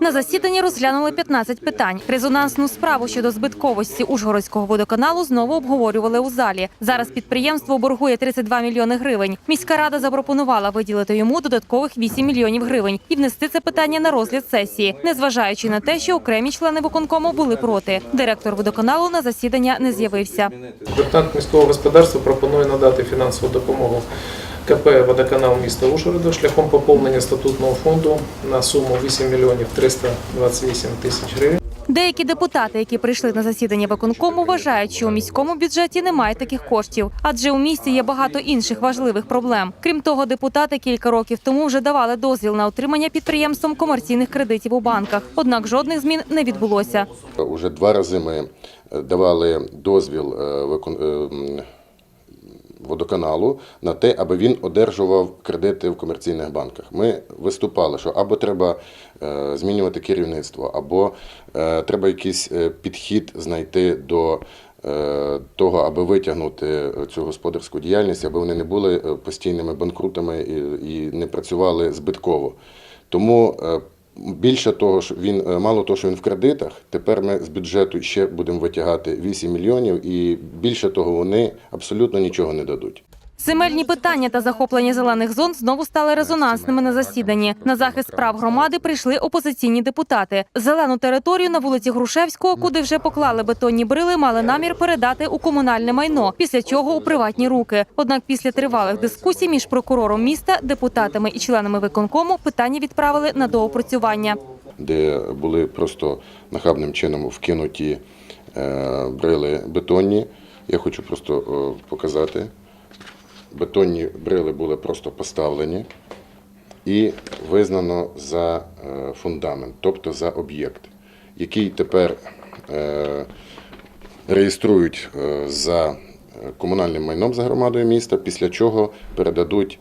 На засіданні розглянули 15 питань. Резонансну справу щодо збитковості Ужгородського водоканалу знову обговорювали у залі. Зараз підприємство боргує 32 мільйони гривень. Міська рада запропонувала виділити йому додаткових 8 мільйонів гривень і внести це питання на розгляд сесії, незважаючи на те, що окремі члени виконкому були проти. Директор водоканалу на засідання не з'явився. Департамент міського господарства пропонує надати фінансову допомогу КП «Водоканал міста Ужгорода шляхом поповнення статутного фонду на суму 8 мільйонів 328 тисяч гривень. Деякі депутати, які прийшли на засідання виконкому, вважають, що у міському бюджеті немає таких коштів, адже у місті є багато інших важливих проблем. Крім того, депутати кілька років тому вже давали дозвіл на отримання підприємством комерційних кредитів у банках. Однак жодних змін не відбулося. Уже два рази ми е, давали дозвіл е, викон- е, водоканалу на те, аби він одержував кредити в комерційних банках. Ми виступали, що або треба е, змінювати керівництво, або е, треба якийсь е, підхід знайти до того, аби витягнути цю господарську діяльність, аби вони не були постійними банкрутами і, не працювали збитково. Тому більше того, що він е, мало того, що він в кредитах, тепер ми з бюджету ще будемо витягати 8 мільйонів, і більше того, вони абсолютно нічого не дадуть. Земельні питання та захоплення зелених зон знову стали резонансними на засіданні. На захист прав громади прийшли опозиційні депутати. Зелену територію на вулиці Грушевського, куди вже поклали бетонні брили, мали намір передати у комунальне майно, після чого у приватні руки. Однак після тривалих дискусій між прокурором міста, депутатами і членами виконкому питання відправили на доопрацювання. де були просто нахабним чином вкинуті е, брили бетонні. Я хочу просто е, показати. Бетонні брили були просто поставлені і визнано за е, фундамент, тобто за об'єкт, який тепер е, реєструють е, за комунальним майном за громадою міста, після чого передадуть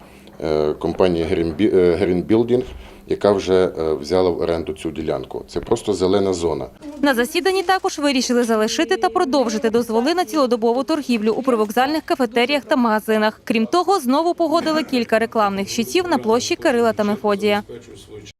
компанії Green Building, яка вже е, взяла в оренду цю ділянку. Це просто зелена зона. На засіданні також вирішили залишити та продовжити дозволи на цілодобову торгівлю у привокзальних кафетеріях та магазинах. Крім того, знову погодили кілька рекламних щитів на площі Кирила та Мефодія.